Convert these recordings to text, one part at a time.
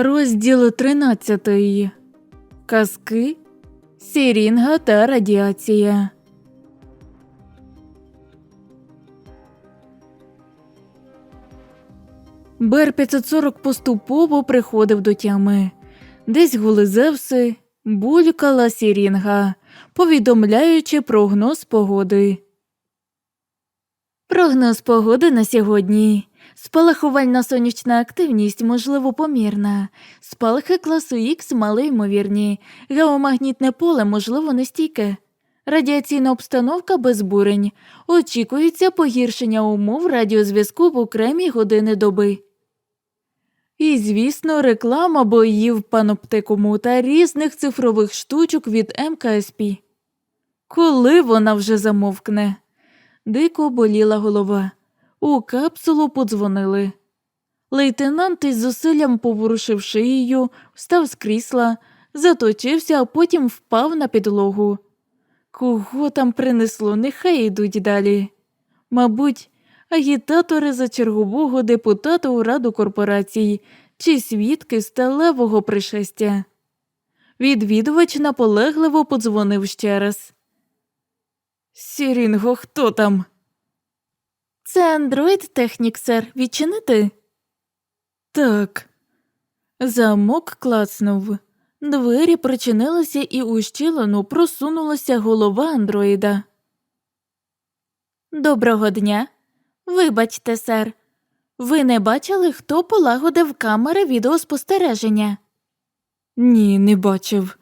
Розділ 13. Казки, Сірінга та радіація. Бер 540 поступово приходив до тями. Десь гули Зевси, булькала Сірінга, повідомляючи прогноз погоди. Прогноз погоди на сьогодні. Спалахувальна сонячна активність, можливо, помірна. Спалахи класу Х малоймовірні. Геомагнітне поле, можливо, нестійке. Радіаційна обстановка без бурень. Очікується погіршення умов радіозв'язку в окремі години доби. І, звісно, реклама боїв паноптикуму та різних цифрових штучок від МКСП. Коли вона вже замовкне? Дико боліла голова. У капсулу подзвонили. Лейтенант із зусиллям поворушив шиєю, встав з крісла, заточився, а потім впав на підлогу. Кого там принесло, нехай йдуть далі. Мабуть, агітатори за чергового депутата у раду корпорацій чи свідки сталевого пришестя. Відвідувач наполегливо подзвонив ще раз. Сірінго, хто там? Це технік, сер. Відчинити? Так. Замок клацнув. Двері причинилися і у щілину просунулася голова андроїда. Доброго дня. Вибачте, сер. Ви не бачили, хто полагодив камери відеоспостереження? Ні, не бачив.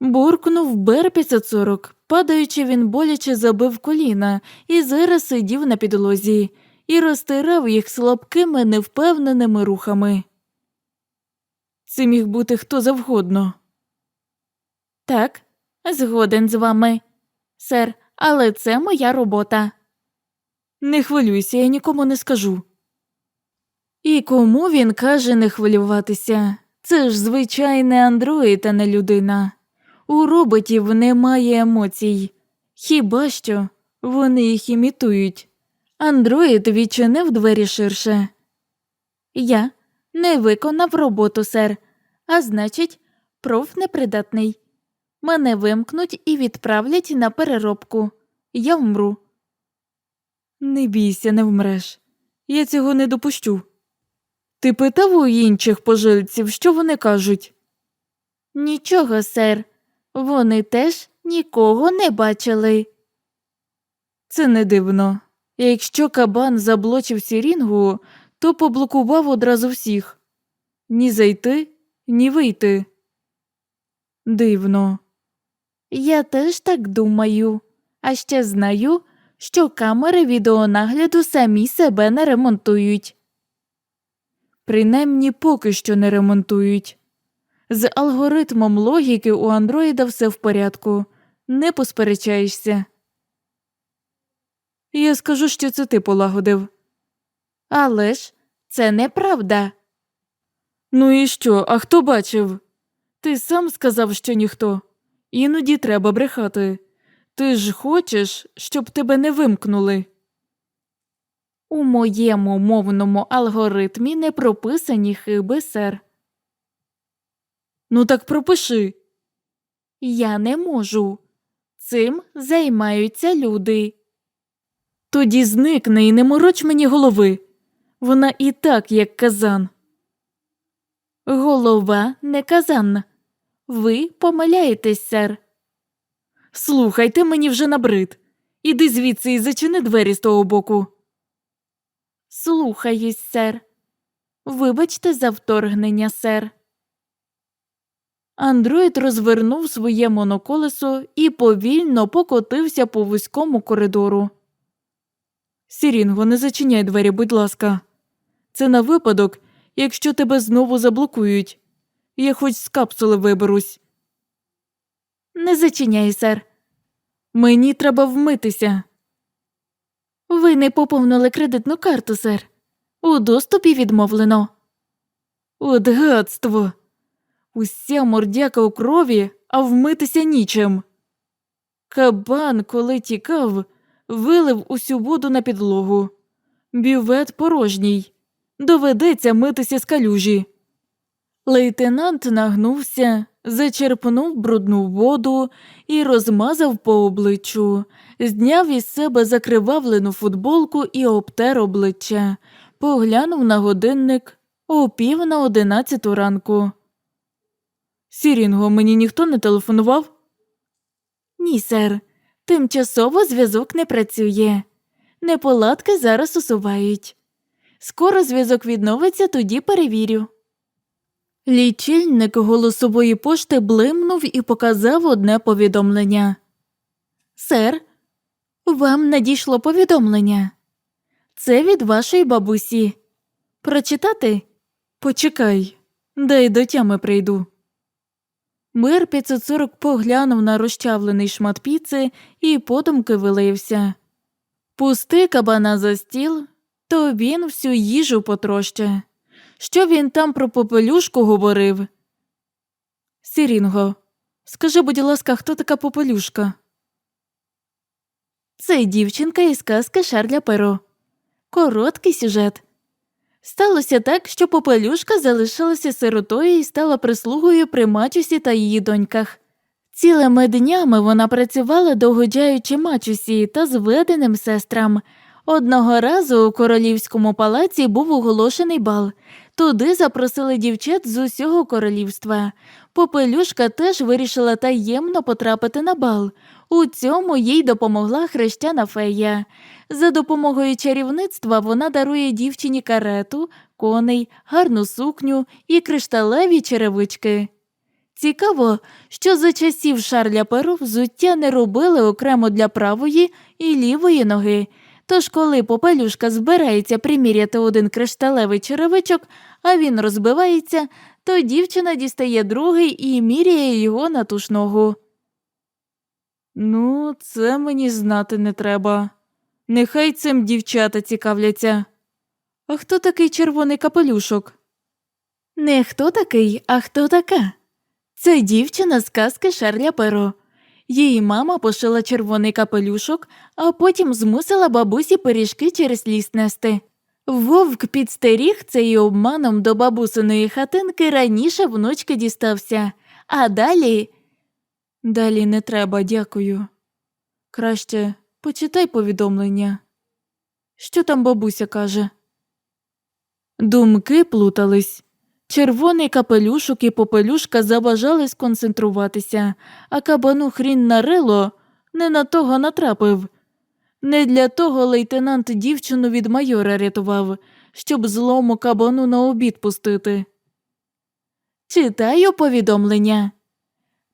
Буркнув Бер 540. Падаючи, він боляче забив коліна і зараз сидів на підлозі і розтирав їх слабкими, невпевненими рухами. Це міг бути хто завгодно. Так, згоден з вами, сер, але це моя робота. Не хвилюйся, я нікому не скажу. І кому він каже не хвилюватися? Це ж звичайний андроїд, а не людина. У роботів немає емоцій. Хіба що вони їх імітують. Андроїд відчинив двері ширше. Я не виконав роботу, сер, а значить, проф непридатний. Мене вимкнуть і відправлять на переробку. Я вмру. Не бійся, не вмреш. Я цього не допущу. Ти питав у інших пожильців, що вони кажуть? Нічого, сер. Вони теж нікого не бачили. Це не дивно. Якщо кабан заблочив сірінгу, то поблокував одразу всіх ні зайти, ні вийти. Дивно. Я теж так думаю, а ще знаю, що камери відеонагляду самі себе не ремонтують. Принаймні поки що не ремонтують. З алгоритмом логіки у андроїда все в порядку, не посперечаєшся. Я скажу, що це ти полагодив. Але ж це неправда. Ну і що, а хто бачив? Ти сам сказав, що ніхто. Іноді треба брехати. Ти ж хочеш, щоб тебе не вимкнули. У моєму мовному алгоритмі не прописані хиби, сер. Ну так пропиши. Я не можу. Цим займаються люди. Тоді зникне і не мороч мені голови. Вона і так, як казан. Голова не казан. Ви помиляєтесь, сер. Слухайте, мені вже набрид. Іди звідси і зачини двері з того боку. Слухаюсь, сер. Вибачте за вторгнення, сер. Андроїд розвернув своє моноколесо і повільно покотився по вузькому коридору. Сірінго, не зачиняй двері, будь ласка. Це на випадок, якщо тебе знову заблокують. Я хоч з капсули виберусь. Не зачиняй, сер. Мені треба вмитися. Ви не поповнили кредитну карту, сер. У доступі відмовлено. От гадство. Уся мордяка у крові, а вмитися нічим. Кабан, коли тікав, вилив усю воду на підлогу. Бювет порожній. Доведеться митися з калюжі. Лейтенант нагнувся, зачерпнув брудну воду і розмазав по обличчю, зняв із себе закривавлену футболку і обтер обличчя, поглянув на годинник о пів на одинадцяту ранку. Сірінго, мені ніхто не телефонував? Ні, сер. Тимчасово зв'язок не працює. Неполадки зараз усувають. Скоро зв'язок відновиться, тоді перевірю. Лічильник голосової пошти блимнув і показав одне повідомлення. Сер, вам надійшло повідомлення. Це від вашої бабусі. Прочитати? Почекай, дай до тями прийду. Мир 540 поглянув на розчавлений шмат піци і подумки вилився. Пусти кабана за стіл, то він всю їжу потроща. Що він там про попелюшку говорив? Сірінго, скажи, будь ласка, хто така попелюшка? Це дівчинка із казки Шарля Перо. Короткий сюжет. Сталося так, що попелюшка залишилася сиротою і стала прислугою при мачусі та її доньках. Цілими днями вона працювала, догоджаючи мачусі та зведеним сестрам. Одного разу у королівському палаці був оголошений бал. Туди запросили дівчат з усього королівства. Попелюшка теж вирішила таємно потрапити на бал. У цьому їй допомогла хрещана фея. За допомогою чарівництва вона дарує дівчині карету, коней, гарну сукню і кришталеві черевички. Цікаво, що за часів Шарля Перу взуття не робили окремо для правої і лівої ноги. Тож, коли попелюшка збирається приміряти один кришталевий черевичок, а він розбивається, то дівчина дістає другий і міряє його на ту ж ногу. Ну, це мені знати не треба. Нехай цим дівчата цікавляться. А хто такий червоний капелюшок? Не хто такий, а хто така. Це дівчина з казки Шарля Перо. Її мама пошила червоний капелюшок, а потім змусила бабусі пиріжки через ліс нести. Вовк підстеріг цей обманом до бабусиної хатинки раніше внучки дістався, а далі. Далі не треба, дякую. Краще почитай повідомлення. Що там бабуся каже? Думки плутались. Червоний капелюшок і попелюшка забажали сконцентруватися, а кабану хрін нарило не на того натрапив. Не для того лейтенант дівчину від майора рятував, щоб злому кабану на обід пустити. Читаю повідомлення.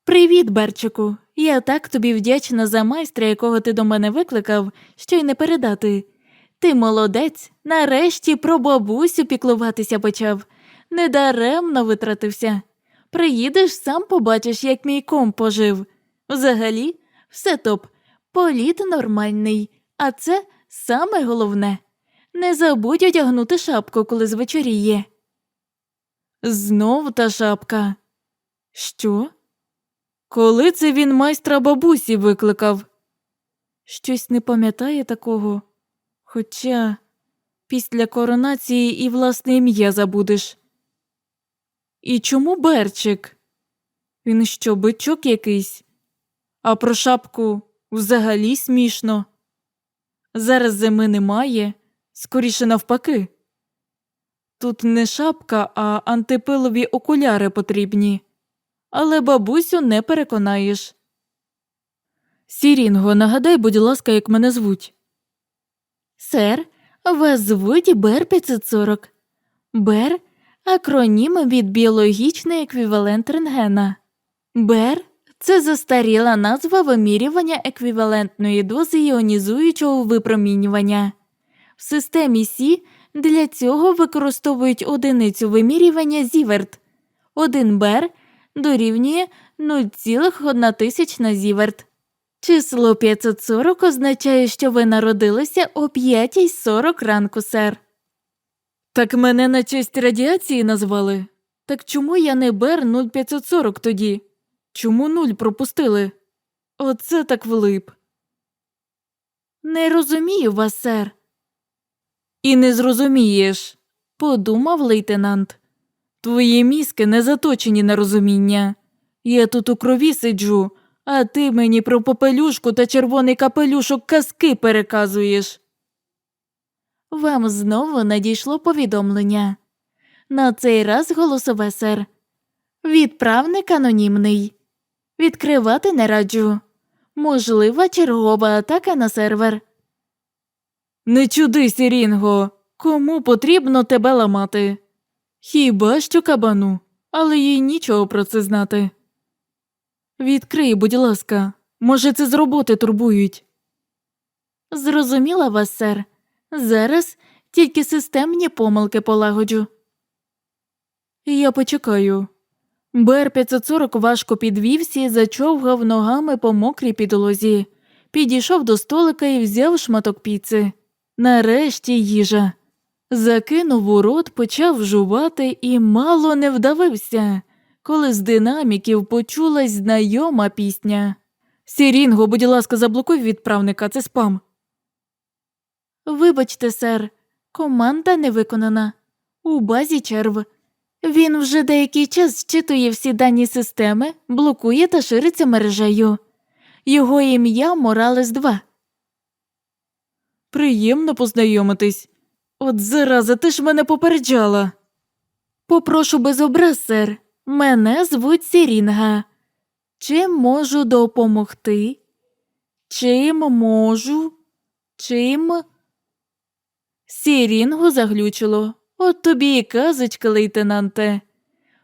Привіт, Берчику. Я так тобі вдячна за майстра, якого ти до мене викликав, що й не передати. Ти молодець, нарешті про бабусю піклуватися почав. Недаремно витратився. Приїдеш, сам побачиш, як мій ком пожив. Взагалі, все топ, політ нормальний, а це саме головне. Не забудь одягнути шапку, коли звечоріє. Знов та шапка. Що? Коли це він майстра бабусі викликав? Щось не пам'ятає такого. Хоча після коронації і власне ім'я забудеш. І чому Берчик? Він що, бичок якийсь? А про шапку взагалі смішно. Зараз зими немає, скоріше навпаки. Тут не шапка, а антипилові окуляри потрібні, але бабусю не переконаєш. Сірінго, нагадай, будь ласка, як мене звуть. Сер, вас звуть Бер 540. Бер акронім від біологічний еквівалент рентгена. БЕР це застаріла назва вимірювання еквівалентної дози іонізуючого випромінювання. В системі Сі для цього використовують одиницю вимірювання Зіверт. 1 БЕР дорівнює 0,1 Зіверт. Число 540 означає, що ви народилися о 5.40 ранку, сер. Так мене на честь радіації назвали. Так чому я не Бер 0540 тоді? Чому нуль пропустили? Оце так влип. Не розумію вас, сер. І не зрозумієш, подумав лейтенант. Твої мізки не заточені на розуміння. Я тут у крові сиджу, а ти мені про попелюшку та червоний капелюшок казки переказуєш. Вам знову надійшло повідомлення. На цей раз голосове сер. Відправник анонімний. Відкривати не раджу. Можлива чергова атака на сервер. Не чудись, Рінго. Кому потрібно тебе ламати? Хіба що кабану, але їй нічого про це знати. Відкрий, будь ласка, може, це з роботи турбують. Зрозуміла вас, сер. Зараз тільки системні помилки полагоджу. Я почекаю. Бер 540 важко підвівся і зачовгав ногами по мокрій підлозі. Підійшов до столика і взяв шматок піци. Нарешті їжа. Закинув у рот, почав жувати і мало не вдавився, коли з динаміків почулась знайома пісня. Сірінго, будь ласка, заблокуй відправника, це спам. Вибачте, сер, команда не виконана. У базі черв. Він вже деякий час зчитує всі дані системи, блокує та шириться мережею. Його ім'я Моралес 2. Приємно познайомитись. От зараза, ти ж мене попереджала. Попрошу без образ, сер. Мене звуть Сірінга. Чим можу допомогти? Чим можу? Чим? Сірінгу заглючило. От тобі і казочка, лейтенанте.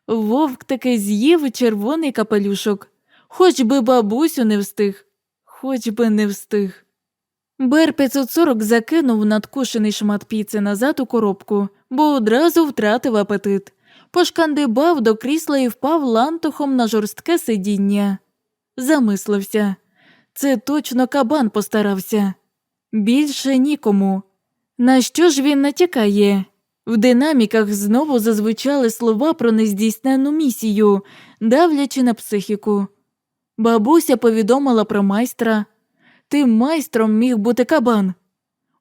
Вовк таки з'їв червоний капелюшок. Хоч би бабусю не встиг, хоч би не встиг. Бер 540 закинув надкушений шмат піци назад у коробку, бо одразу втратив апетит. Пошкандибав до крісла і впав лантухом на жорстке сидіння. Замислився. Це точно кабан постарався. Більше нікому. На що ж він натякає? В динаміках знову зазвучали слова про нездійсненну місію, давлячи на психіку. Бабуся повідомила про майстра. Тим майстром міг бути кабан.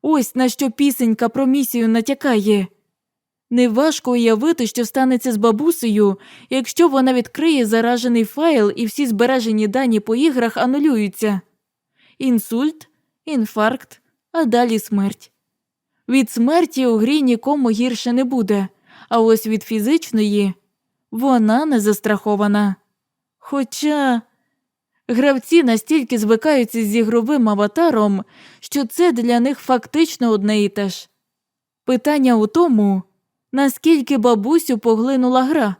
Ось на що пісенька про місію натякає. Неважко уявити, що станеться з бабусею, якщо вона відкриє заражений файл і всі збережені дані по іграх анулюються. Інсульт, інфаркт, а далі смерть. Від смерті у грі нікому гірше не буде, а ось від фізичної вона не застрахована. Хоча гравці настільки звикаються з ігровим аватаром, що це для них фактично одне і те ж. Питання у тому, наскільки бабусю поглинула гра,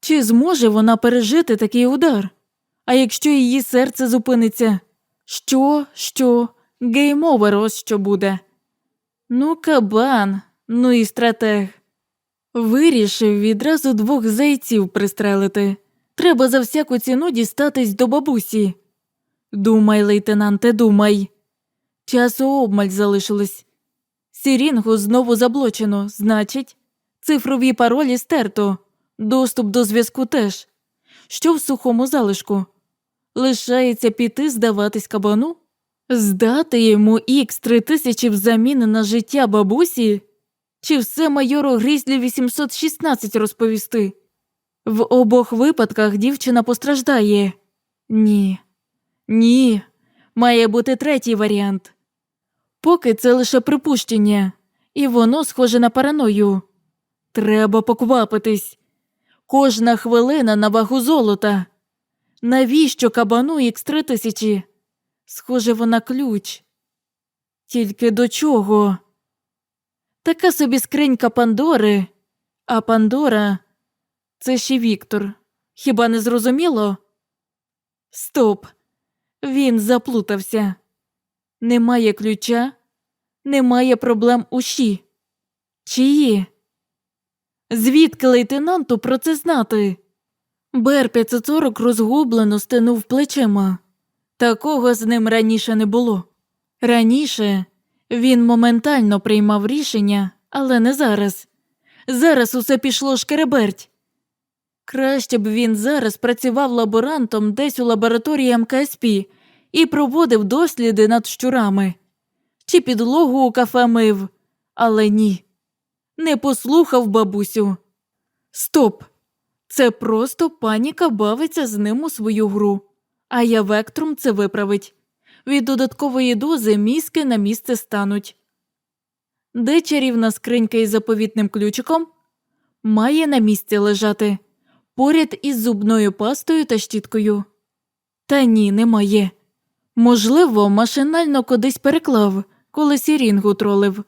чи зможе вона пережити такий удар? А якщо її серце зупиниться, що, що, гейм-овер ось що буде. Ну, кабан, ну і стратег. Вирішив відразу двох зайців пристрелити. Треба за всяку ціну дістатись до бабусі. Думай, лейтенанте, думай. Часу обмаль залишилось. Сірінгу знову заблочено, значить, цифрові паролі стерто, доступ до зв'язку теж. Що в сухому залишку? Лишається піти здаватись кабану? Здати йому ікс три тисячі взамін на життя бабусі? Чи все майору Грізлі 816 розповісти? В обох випадках дівчина постраждає. Ні. Ні. Має бути третій варіант. Поки це лише припущення, і воно схоже на параною. Треба поквапитись. Кожна хвилина на вагу золота. Навіщо кабану ікс три тисячі? Схоже, вона ключ. Тільки до чого? Така собі скринька Пандори, а Пандора це ще Віктор. Хіба не зрозуміло? Стоп. Він заплутався. Немає ключа, немає проблем у Ші. Чиї? Звідки лейтенанту про це знати? Бер 540 розгублено стинув плечима. Такого з ним раніше не було. Раніше він моментально приймав рішення, але не зараз. Зараз усе пішло шкереберть. Краще б він зараз працював лаборантом десь у лабораторії МКСП і проводив досліди над щурами, чи підлогу у кафе мив, але ні, не послухав бабусю. Стоп! Це просто паніка бавиться з ним у свою гру. А я вектрум це виправить. Від додаткової дози мізки на місце стануть. Де чарівна скринька із заповітним ключиком? Має на місці лежати поряд із зубною пастою та щіткою. Та ні, немає. Можливо, машинально кудись переклав, коли сірінгу тролив.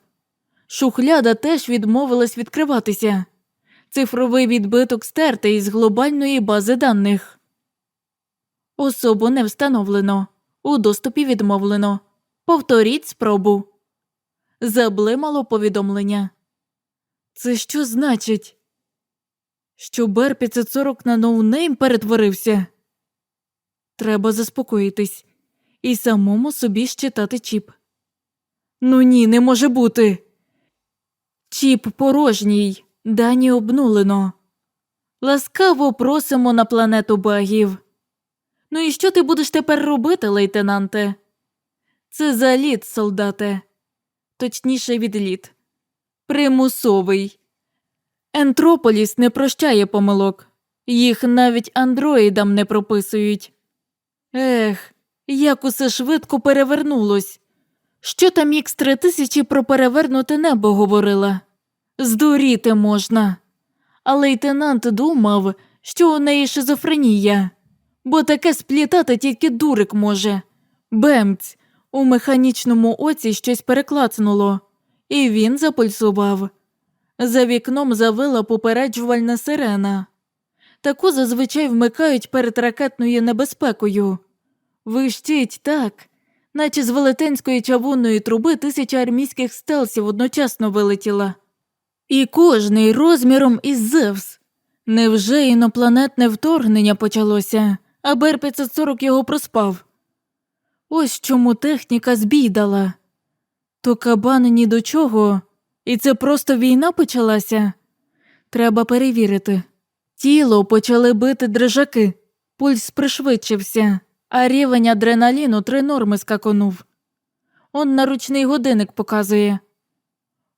Шухляда теж відмовилась відкриватися. Цифровий відбиток стертий із глобальної бази даних. Особу не встановлено. У доступі відмовлено. Повторіть спробу. Заблимало повідомлення. Це що значить? Що Бер 540 на ноунейм перетворився? Треба заспокоїтись і самому собі щитати чіп. Ну ні, не може бути. Чіп порожній, дані обнулено. Ласкаво просимо на планету багів. Ну і що ти будеш тепер робити, лейтенанте? Це заліт, солдате, точніше відліт. Примусовий. Ентрополіс не прощає помилок, їх навіть андроїдам не прописують. Ех, як усе швидко перевернулось. Що там ікс 3000 про перевернуте небо говорила? Здуріти можна. А лейтенант думав, що у неї шизофренія, бо таке сплітати тільки дурик може. Бемць, у механічному оці щось переклацнуло, і він запульсував. За вікном завила попереджувальна сирена. Таку зазвичай вмикають перед ракетною небезпекою. Вищить так, наче з велетенської чавунної труби тисяча армійських стелсів одночасно вилетіла. І кожний розміром із Зевс. Невже інопланетне вторгнення почалося, а Бер 540 його проспав? Ось чому техніка збійдала. То кабан ні до чого, і це просто війна почалася. Треба перевірити. Тіло почали бити дрижаки, пульс пришвидшився, а рівень адреналіну три норми скаконув. Он наручний годинник показує.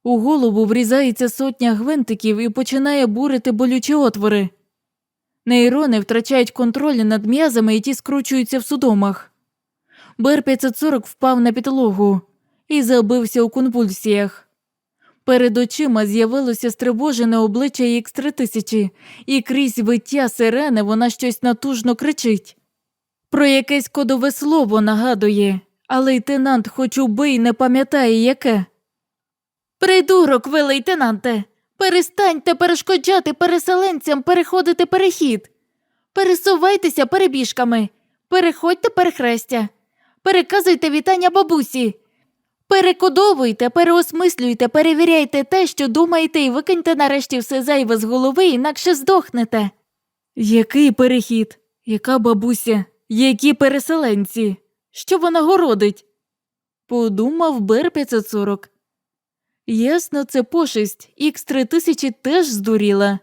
У голову врізається сотня гвинтиків і починає бурити болючі отвори. Нейрони втрачають контроль над м'язами і ті скручуються в судомах. Бер 540 впав на підлогу і забився у конвульсіях. Перед очима з'явилося стривожене обличчя ікс 3000 і крізь виття сирени вона щось натужно кричить. Про якесь кодове слово нагадує, а лейтенант, хоч убий, не пам'ятає яке. Придурок, ви, лейтенанте, перестаньте перешкоджати переселенцям переходити перехід. Пересувайтеся перебіжками, переходьте перехрестя, переказуйте вітання бабусі. Перекодовуйте, переосмислюйте, перевіряйте те, що думаєте, і викиньте нарешті все зайве з голови, інакше здохнете. Який перехід? Яка бабуся? Які переселенці? Що вона городить? Подумав Бер 540. Ясно, це пошесть, ікс 3000 теж здуріла.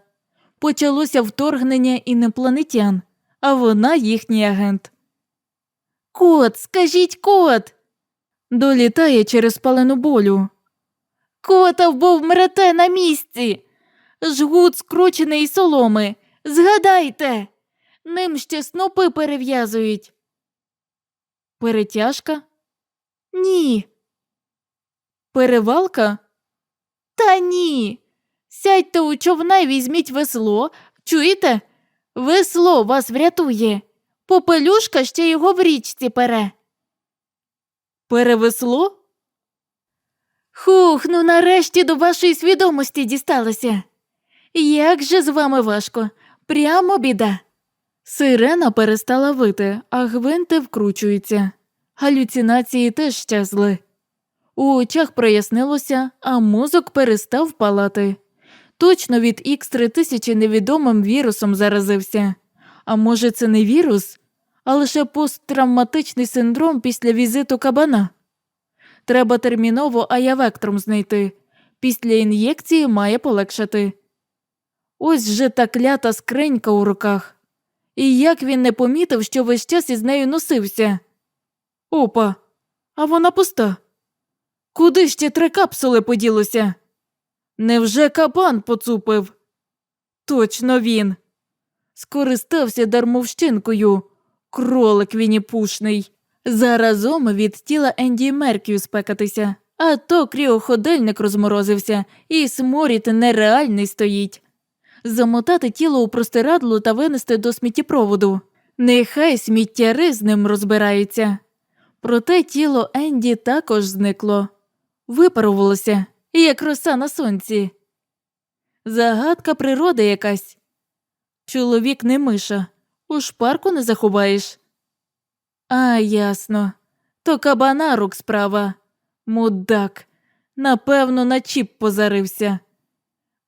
Почалося вторгнення інопланетян, а вона їхній агент. Кот, скажіть кот. Долітає через палену болю. Кота вбов мрете на місці. Жгут скручений соломи. Згадайте, ним ще снопи перев'язують. Перетяжка? Ні. Перевалка? Та ні. Сядьте у човна і візьміть весло. Чуєте? Весло вас врятує. Попелюшка ще його в річці пере. Перевесло? Хух, ну нарешті до вашої свідомості дісталося. Як же з вами важко, прямо біда. Сирена перестала вити, а гвинти вкручуються. Галюцинації теж щезли. У очах прояснилося, а мозок перестав палати. Точно від ікс 3000 невідомим вірусом заразився. А може, це не вірус, а лише посттравматичний синдром після візиту кабана. Треба терміново аявектром знайти. Після ін'єкції має полегшати. Ось же та клята скринька у руках. І як він не помітив, що весь час із нею носився. Опа, а вона пуста. Куди ще три капсули поділося? Невже кабан поцупив? Точно він. Скористався дармовщинкою. Кролик вініпушний. Заразом від тіла Енді Меркію спекатися, а то кріоходильник розморозився, і сморід нереальний стоїть. Замотати тіло у простирадло та винести до сміттєпроводу. Нехай сміттяри з ним розбираються. Проте тіло Енді також зникло, випарувалося, як роса на сонці. Загадка природи якась. Чоловік не миша, у шпарку не заховаєш. А, ясно. То кабана рук справа. Мудак. Напевно, на чіп позарився.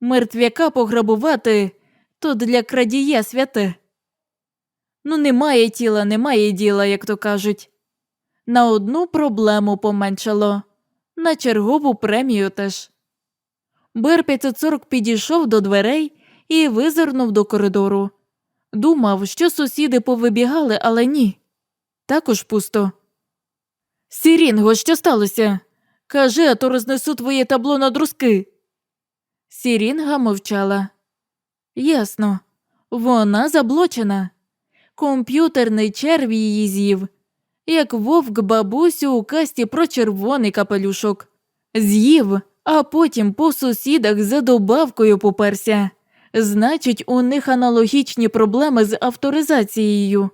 Мертвяка пограбувати то для крадія святе. Ну, немає тіла, немає діла, як то кажуть. На одну проблему поменшало, на чергову премію теж. Бер 540 підійшов до дверей і визирнув до коридору. Думав, що сусіди повибігали, але ні. Також пусто. Сірінго, що сталося? Кажи, а то рознесу твоє табло на друзки. Сірінга мовчала. Ясно, вона заблочена. Комп'ютерний черв її з'їв, як вовк бабусю у касті про червоний капелюшок. З'їв, а потім по сусідах за добавкою поперся. Значить, у них аналогічні проблеми з авторизацією.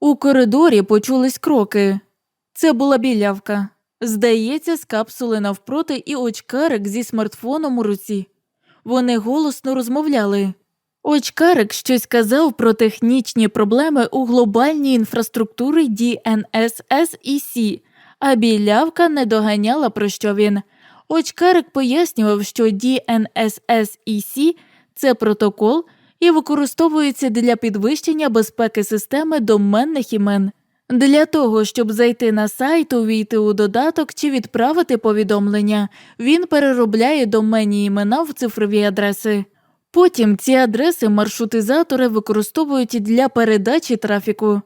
У коридорі почулись кроки. Це була білявка. Здається, з капсули навпроти і очкарик зі смартфоном у руці. Вони голосно розмовляли. Очкарик щось казав про технічні проблеми у глобальній інфраструктурі DNSS-EC, а білявка не доганяла про що він. Очкарик пояснював, що DNSS-EC – це протокол і використовується для підвищення безпеки системи доменних імен. Для того, щоб зайти на сайт, увійти у додаток чи відправити повідомлення, він переробляє доменні імена в цифрові адреси. Потім ці адреси маршрутизатори використовують для передачі трафіку.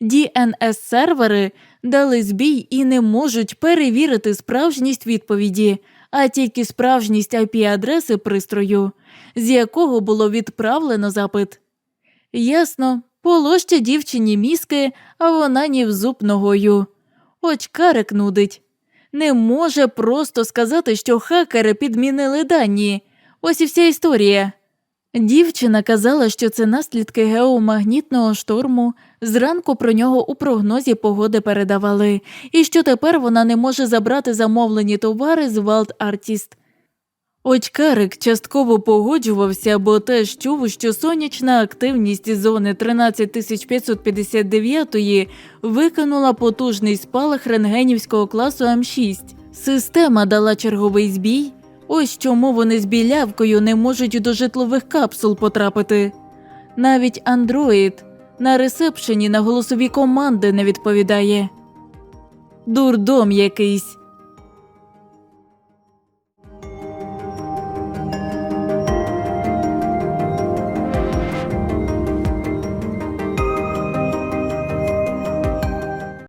DNS-сервери дали збій і не можуть перевірити справжність відповіді, а тільки справжність IP-адреси пристрою, з якого було відправлено запит. Ясно, полоще дівчині мізки, а вона ні в зуб ногою. Очкарик нудить. Не може просто сказати, що хакери підмінили дані. Ось і вся історія. Дівчина казала, що це наслідки геомагнітного шторму. Зранку про нього у прогнозі погоди передавали, і що тепер вона не може забрати замовлені товари з Wild Artist. Очкарик частково погоджувався, бо теж чув, що сонячна активність зони 13559 викинула потужний спалах рентгенівського класу М6. Система дала черговий збій. Ось чому вони з білявкою не можуть до житлових капсул потрапити. Навіть андроїд на ресепшені на голосові команди не відповідає. Дурдом якийсь.